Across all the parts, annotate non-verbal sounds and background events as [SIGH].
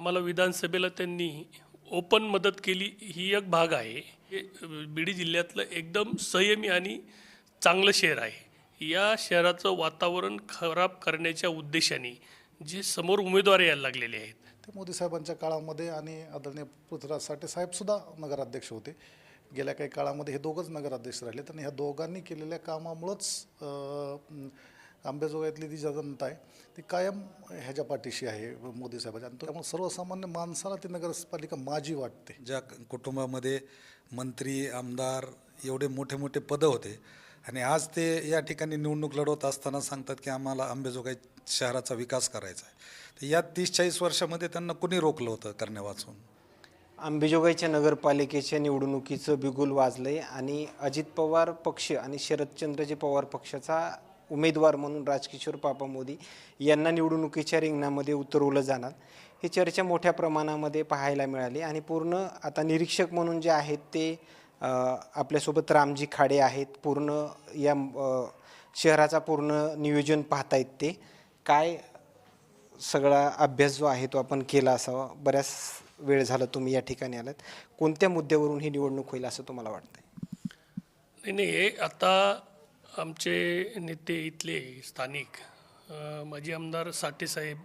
मला विधानसभेला त्यांनी ओपन मदत केली ही एक भाग आहे. हे बीड जिल्ह्यातलं एकदम संयमी आणि चांगलं शहर आहे. या शहराचं वातावरण खराब करण्याच्या उद्देशाने जे समोर उमेदवार यायला लागलेले आहेत. ते मोदी साहेबांच्या काळामध्ये आणि आदरणीय पृथ्वीराज साठे साहेबसुद्धा नगराध्यक्ष होते. गेल्या काही काळामध्ये हे दोघंच नगराध्यक्ष राहिले. आणि ह्या दोघांनी केलेल्या कामामुळंच आंबेजोगाईतली जी जनता आहे ती कायम ह्याच्या पाठीशी आहे मोदी साहेबांच्या. आणि त्यामुळे सर्वसामान्य माणसाला ती नगरपालिका माझी वाटते. ज्या कुटुंबामध्ये मंत्री आमदार एवढे मोठे मोठे पदं होते आणि आज ते या ठिकाणी निवडणूक लढवत असताना सांगतात की आम्हाला अंबेजोगाई शहराचा विकास करायचा आहे. तर या तीस चाळीस वर्षामध्ये त्यांना कुणी रोखलं होतं करण्यावाचून अंबेजोगाईच्या नगरपालिकेच्या निवडणुकीचं बिगुल वाजलंय आणि अजित पवार पक्ष आणि शरदचंद्रजी पवार पक्षाचा उमेदवार म्हणून राजकिशोर पापा मोदी यांना निवडणुकीच्या रिंगणामध्ये उतरवलं जाणार. ही चर्चा मोठ्या प्रमाणामध्ये पाहायला मिळाली आणि पूर्ण आता निरीक्षक म्हणून जे आहेत ते आपल्यासोबत रामजी खाडे आहेत. पूर्ण या शहराचा पूर्ण नियोजन पाहतायत ते. काय सगळा अभ्यास जो आहे तो आपण केला असावा? बऱ्याच वेळ झाला तुम्ही या ठिकाणी आलात. कोणत्या मुद्द्यावरून ही निवडणूक होईल असं तुम्हाला वाटतंय? नाही नाही हे आता आमचे नेते इथले स्थानिक माजी आमदार साठेसाहेब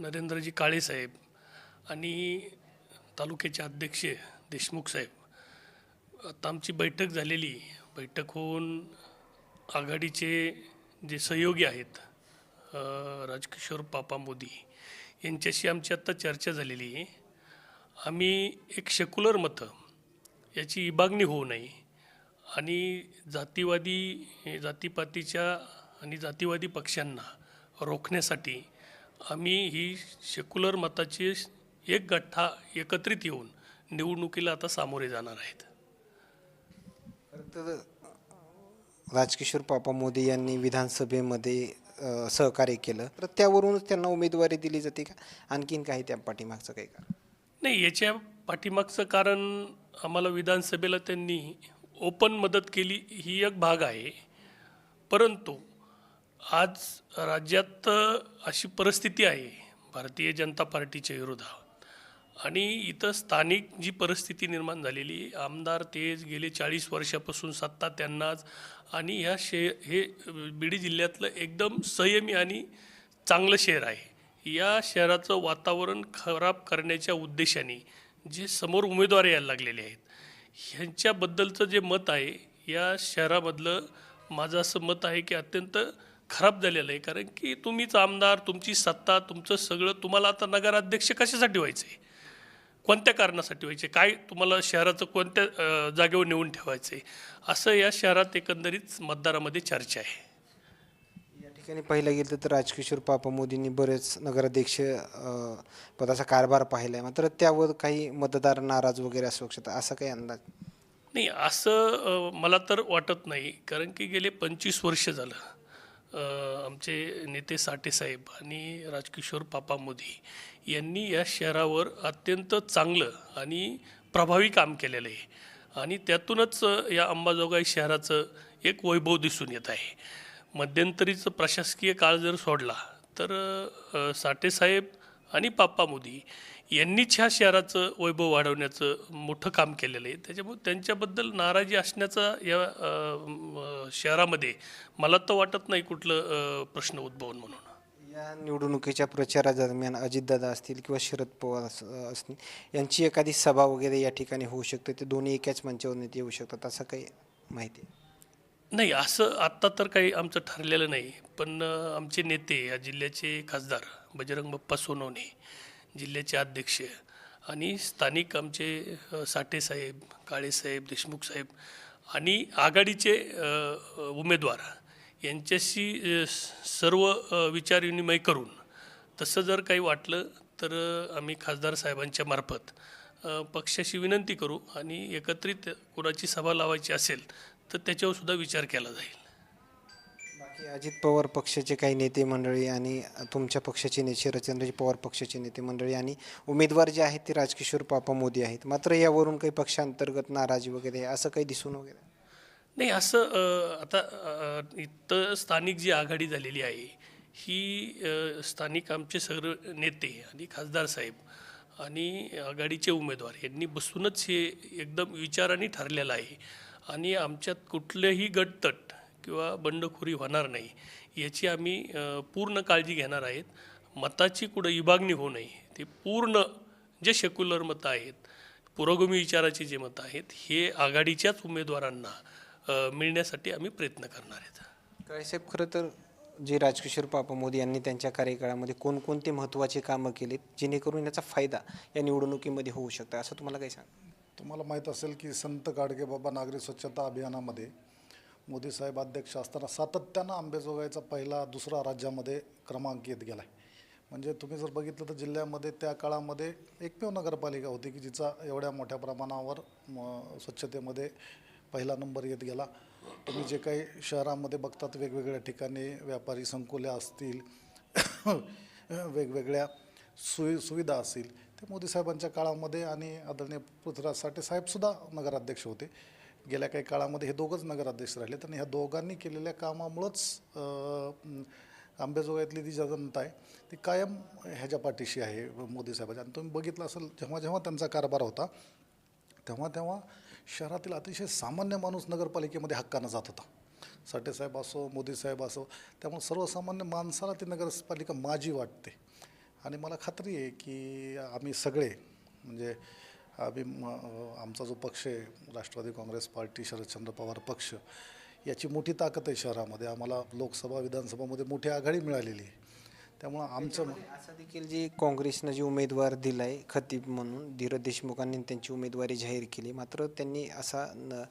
नरेंद्रजी काळेसाहेब आणि तालुक्याचे अध्यक्ष देशमुख साहेब. आता आमची बैठक झालेली बैठक होऊन आघाडीचे जे सहयोगी आहेत राजकिशोर पापा मोदी यांच्याशी आमची आत्ता चर्चा झालेली आहे. आम्ही एक सेक्युलर मतं याची विभागणी होऊ नये. आणि जातीवादी जातीपातीच्या आणि जातीवादी पक्षांना रोखण्यासाठी आम्ही ही सेक्युलर मताची एक गठ्ठा एकत्रित येऊन निवडणुकीला आता सामोरे जाणार आहेत. तर राजकिशोर पापा मोदी यांनी विधानसभेमध्ये सहकार्य केलं. तर त्यावरूनच त्यांना उमेदवारी दिली जाते का? आणखीन काही त्या पाठीमागचं काही का नाही याच्या पाठीमागचं कारण आम्हाला विधानसभेला त्यांनी ओपन मदत केली ही एक भाग आहे. परंतु आज राज्यात अशी परिस्थिती आहे भारतीय जनता पार्टीच्या विरोधात. आणि इथं स्थानिक जी परिस्थिती निर्माण झालेली आमदार तेज गेले चाळीस वर्षापासून सत्ता त्यांनाच आणि ह्या शे हे बीडी जिल्ह्यातलं एकदम संयमी आणि चांगलं शहर आहे. या शहराचं वातावरण खराब करण्याच्या उद्देशाने जे समोर उमेदवार यायला लागलेले आहेत ह्यांच्याबद्दलचं जे मत आहे या शहरामधलं माझं असं मत आहे की अत्यंत खराब झालेलं आहे. कारण की तुम्हीच आमदार तुमची सत्ता तुमचं सगळं तुम्हाला आता नगराध्यक्ष कशासाठी व्हायचं आहे कोणत्या कारणासाठी व्हायचे काय तुम्हाला शहराचं कोणत्या जागेवर नेऊन ठेवायचं आहे असं या शहरात एकंदरीत मतदारामध्ये चर्चा आहे. ठिकाणी पाहिलं गेलं तर राजकिशोर पापा मोदींनी बरेच नगराध्यक्ष पदाचा कारभार पाहिला आहे मात्र त्यावर काही मतदार नाराज वगैरे असू शकतात. असा काही अंदाज? नाही असं मला तर वाटत नाही. कारण की गेले पंचवीस वर्ष झालं आमचे नेते साठे साहेब आणि राजकिशोर पापा मोदी यांनी या शहरावर अत्यंत चांगलं आणि प्रभावी काम केलेलं आहे. आणि त्यातूनच या अंबाजोगाई शहराचं एक वैभव दिसून येत आहे. मध्यंतरीचं प्रशासकीय काळ जर सोडला तर साठेसाहेब आणि पाप्पा मोदी यांनीच ह्या शहराचं वैभव वाढवण्याचं मोठं काम केलेलं आहे. त्याच्यामुळे त्यांच्याबद्दल नाराजी असण्याचा या शहरामध्ये मला तर वाटत नाही कुठलं प्रश्न उद्भवन म्हणून. या निवडणुकीच्या प्रचारादरम्यान अजितदादा असतील किंवा शरद पवार असतील यांची एखादी सभा वगैरे या ठिकाणी होऊ शकते. ते दोन्ही एकाच मंचावर नेते येऊ शकतात असं काही माहिती आहे. नाही असं आत्ता तर काही आमचं ठरलेलं नाही. पण आमचे नेते या जिल्ह्याचे खासदार बजरंग बाप्पा सोनवणे जिल्ह्याचे अध्यक्ष आणि स्थानिक आमचे साठे साहेब काळेसाहेब देशमुख साहेब आणि आघाडीचे उमेदवार यांच्याशी सर्व विचारविनिमय करून तसं जर काही वाटलं तर आम्ही खासदार साहेबांच्या मार्फत पक्षाशी विनंती करू आणि एकत्रित कोणाची सभा लावायची असेल तर त्याच्यावर सुद्धा विचार केला जाईल. बाकी अजित पवार पक्षाचे काही नेते मंडळी आणि तुमच्या पक्षाचे नेते शरदचंद्रजी पवार पक्षाचे नेते मंडळी आणि उमेदवार जे आहेत ते राजकिशोर पापा मोदी आहेत. मात्र यावरून काही पक्षांतर्गत नाराजी वगैरे असं काही दिसून वगैरे? नाही असं आता इथं स्थानिक जी आघाडी झालेली आहे ही स्थानिक आमचे सर्व नेते आणि खासदार साहेब आणि आघाडीचे उमेदवार यांनी बसूनच हे एकदम विचाराने ठरलेलं आहे. आणि आमच्यात कुठलेही गटतट किंवा बंडखोरी होणार नाही याची आम्ही पूर्ण काळजी घेणार आहेत. मताची कुठं विभागणी होऊ नये ते पूर्ण जे सेक्युलर मतं आहेत पुरोगामी विचाराची जे मतं आहेत हे आघाडीच्याच उमेदवारांना मिळण्यासाठी आम्ही प्रयत्न करणार आहेत. काळेसाहेब खरं तर जे राजकिशोर पापा मोदी यांनी त्यांच्या कार्यकाळामध्ये कोणकोणते महत्त्वाचे कामं केलीत जेणेकरून याचा फायदा या निवडणुकीमध्ये होऊ शकतो असं तुम्हाला काही सांग तुम्हाला माहीत असेल की संत गाडगे बाबा नागरी स्वच्छता अभियानामध्ये मोदी साहेब अध्यक्ष असताना सातत्यानं आंबेजोगाईचा पहिला दुसरा राज्यामध्ये क्रमांक येत गेला आहे म्हणजे तुम्ही जर बघितलं तर जिल्ह्यामध्ये त्या काळामध्ये एकमेव नगरपालिका होती की जिचा एवढ्या मोठ्या प्रमाणावर म, स्वच्छतेमध्ये पहिला नंबर येत गेला. तुम्ही जे काही शहरामध्ये बघतात वेगवेगळ्या ठिकाणी व्यापारी संकुल्या असतील [COUGHS] वेगवेगळ्या सुवि सुविधा असतील ते मोदी साहेबांच्या काळामध्ये आणि आदरणीय पृथ्वीराज साठे साहेबसुद्धा नगराध्यक्ष होते. गेल्या काही काळामध्ये हे दोघंच नगराध्यक्ष राहिले आणि ह्या दोघांनी केलेल्या कामामुळंच आंबेजोगाईतली जी जनता आहे ती कायम ह्याच्या पाठीशी आहे मोदी साहेबांच्या. आणि तुम्ही बघितलं असेल जेव्हा जेव्हा त्यांचा कारभार होता तेव्हा तेव्हा शहरातील अतिशय सामान्य माणूस नगरपालिकेमध्ये हक्कानं जात होता. साठेसाहेब असो मोदी साहेब असो त्यामुळे सर्वसामान्य माणसाला ती नगरपालिका माझी वाटते. आणि मला खात्री आहे की आम्ही सगळे म्हणजे आम्ही म- आमचा जो पक्ष आहे राष्ट्रवादी काँग्रेस पार्टी शरदचंद्र पवार पक्ष याची मोठी ताकद आहे शहरामध्ये. आम्हाला लोकसभा विधानसभामध्ये मोठी आघाडी मिळालेली आहे. त्यामुळं आमचं असं देखील जी काँग्रेसनं जी उमेदवार दिलाय खतीब म्हणून धीरज देशमुखांनी त्यांची उमेदवारी जाहीर केली. मात्र त्यांनी असा न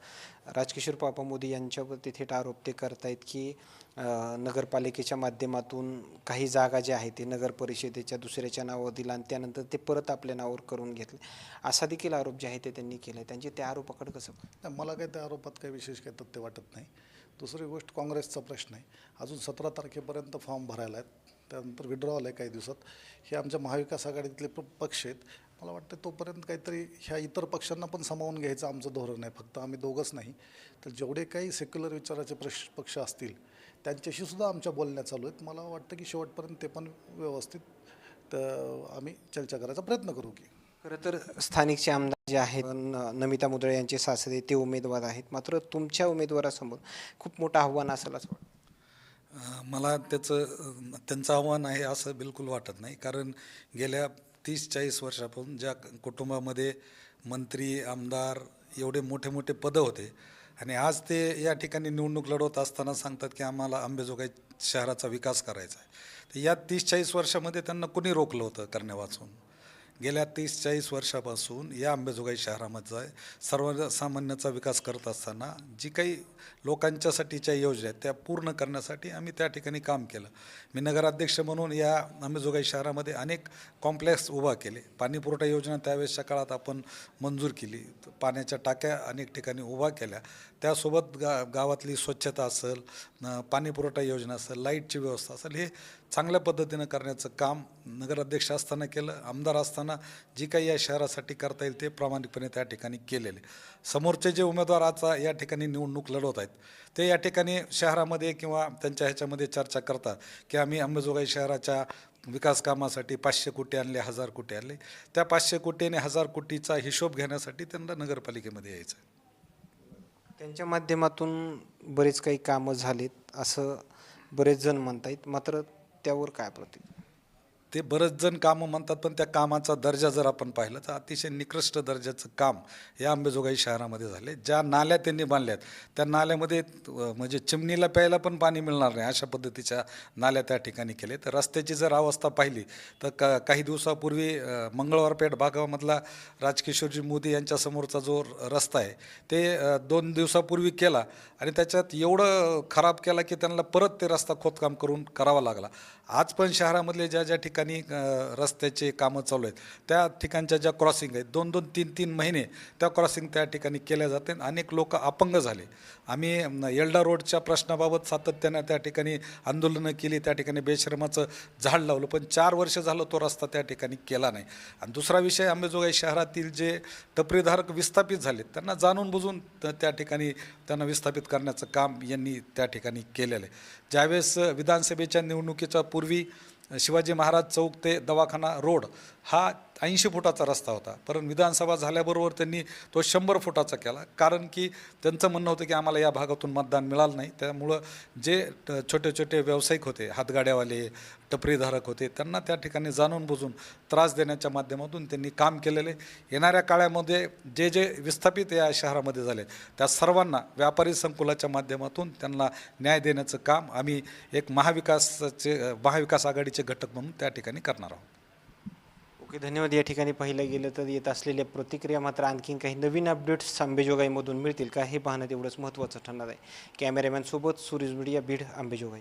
राजकिशोर पापा मोदी यांच्यावरती थेट आरोप ते करतायत की नगरपालिकेच्या माध्यमातून काही जागा ज्या आहेत ते नगर परिषदेच्या दुसऱ्याच्या नावावर दिला आणि त्यानंतर ते परत आपल्या नावावर करून घेतले. असा देखील आरोप जे आहे ते त्यांनी केला त्यांचे त्या आरोपाकडे कसं मला काही त्या आरोपात काही विशेष काही तथ्य वाटत नाही. दुसरी गोष्ट काँग्रेसचा प्रश्न आहे. अजून सतरा तारखेपर्यंत फॉर्म भरायला आहेत. त्यानंतर विड्रॉल आहे काही दिवसात. हे आमच्या महाविकास आघाडीतले पक्ष आहेत. मला वाटतं तोपर्यंत काहीतरी ह्या इतर पक्षांना पण सामावून घ्यायचं आमचं धोरण आहे. फक्त आम्ही दोघंच नाही. तर जेवढे काही सेक्युलर विचाराचे प्रश पक्ष असतील त्यांच्याशी सुद्धा आमच्या बोलण्या चालू आहेत. मला वाटतं की शेवटपर्यंत ते पण व्यवस्थित तर आम्ही चर्चा करायचा प्रयत्न करू की. खरं तर स्थानिकचे आमदार जे आहेत न- नमिता मुदळे यांचे सासरे ते उमेदवार आहेत. मात्र तुमच्या उमेदवारासमोर खूप मोठं आव्हान असेल असं वाटतं. मला त्याचं त्यांचं आव्हान आहे असं बिलकुल वाटत नाही. कारण गेल्या तीस चाळीस वर्षापासून ज्या कुटुंबामध्ये मंत्री आमदार एवढे मोठे मोठे पदं होते. आणि आज ते या ठिकाणी निवडणूक लढवत असताना सांगतात की आम्हाला अंबेजोगाई शहराचा विकास करायचा आहे. तर या तीस चाळीस वर्षामध्ये त्यांना कुणी रोखलं होतं करण्यावाचून गेल्या तीस चाळीस वर्षापासून या अंबेजोगाई शहरामध्ये सर्वसामान्याचा विकास करत असताना जी काही लोकांच्यासाठीच्या योजना आहेत त्या पूर्ण करण्यासाठी आम्ही त्या ठिकाणी काम केलं. मी नगराध्यक्ष म्हणून या अंबेजोगाई शहरामध्ये अनेक कॉम्प्लेक्स उभा केले. पाणीपुरवठा योजना त्यावेळेसच्या काळात आपण मंजूर केली. पाण्याच्या टाक्या अनेक ठिकाणी उभा केल्या. त्यासोबत गा गावातली स्वच्छता असेल पाणीपुरवठा योजना असेल लाईटची व्यवस्था असेल हे चांगल्या पद्धतीनं करण्याचं काम नगराध्यक्ष असताना केलं आमदार असताना जी काही या शहरासाठी करता येईल ते प्रामाणिकपणे त्या ठिकाणी केलेले. समोरचे जे उमेदवार आता या ठिकाणी निवडणूक लढवत आहेत ते या ठिकाणी शहरामध्ये किंवा त्यांच्या ह्याच्यामध्ये चर्चा करतात की आम्ही अंबेजोगाई शहराच्या विकास कामासाठी पाचशे कोटी आणले हजार कोटी आणले. त्या पाचशे कोटी आणि हजार कोटीचा हिशोब घेण्यासाठी त्यांना नगरपालिकेमध्ये यायचं आहे. त्यांच्या माध्यमातून बरेच काही कामं झालीत असं बरेच जण म्हणतायत. मात्र त्यावर काय प्रति ते बरेच जण कामं म्हणतात पण त्या कामाचा दर्जा जर आपण पाहिलं तर अतिशय निकृष्ट दर्जाचं काम या अंबेजोगाई शहरामध्ये झाले ज्या नाल्या त्यांनी बांधल्यात त्या नाल्यामध्ये म्हणजे चिमणीला प्यायला पण पाणी मिळणार नाही अशा पद्धतीच्या नाल्या त्या ठिकाणी केले तर रस्त्याची जर अवस्था पाहिली तर का काही दिवसापूर्वी मंगळवार मंगळवारपेठ भागामधला राजकिशोरजी मोदी यांच्यासमोरचा जो रस्ता आहे ते दोन दिवसापूर्वी केला आणि त्याच्यात एवढं खराब केला की त्यांना परत ते रस्ता खोदकाम करून करावा लागला. आज पण शहरामधले ज्या ज्या ठिकाणी ठिकाणी रस्त्याचे कामं चालू आहेत. त्या ठिकाणच्या ज्या क्रॉसिंग आहेत दोन दोन तीन तीन महिने त्या क्रॉसिंग त्या ठिकाणी केल्या जाते अनेक लोक अपंग झाले. आम्ही येल्डा रोडच्या प्रश्नाबाबत सातत्यानं त्या ठिकाणी आंदोलनं केली त्या ठिकाणी बेशरमाचं झाड लावलं पण चार वर्ष झालं तो रस्ता त्या ठिकाणी केला नाही. आणि दुसरा विषय आंबेजोगाई शहरातील जे टपरीधारक विस्थापित झाले त्यांना जाणून बुजून त्या ठिकाणी त्यांना विस्थापित करण्याचं काम यांनी त्या ठिकाणी केलेलं आहे. ज्यावेळेस विधानसभेच्या निवडणुकीच्या पूर्वी शिवाजी महाराज चौक ते दवाखाना रोड हा ऐंशी फुटाचा रस्ता होता. परंतु विधानसभा झाल्याबरोबर त्यांनी तो शंभर फुटाचा केला. कारण की त्यांचं म्हणणं होतं की आम्हाला या भागातून मतदान मिळालं नाही. त्यामुळं जे छोटे छोटे व्यावसायिक होते हातगाड्यावाले टपरीधारक होते त्यांना त्या ठिकाणी जाणून बुजून त्रास देण्याच्या माध्यमातून त्यांनी काम केलेले. येणाऱ्या काळामध्ये जे जे विस्थापित या शहरामध्ये झाले त्या सर्वांना व्यापारी संकुलाच्या माध्यमातून त्यांना न्याय देण्याचं काम आम्ही एक महाविकासाचे महाविकास आघाडीचे घटक म्हणून त्या ठिकाणी करणार आहोत. ओके धन्यवाद. या ठिकाणी पाहिलं गेलं तर येत असलेल्या प्रतिक्रिया मात्र आणखीन काही नवीन अपडेट्स आंबेजोगाईमधून मिळतील का हे पाहणं तेवढंच महत्त्वाचं ठरणार आहे. कॅमेरामॅनसोबत सुरेश मीडिया बीड आंबेजोगाई.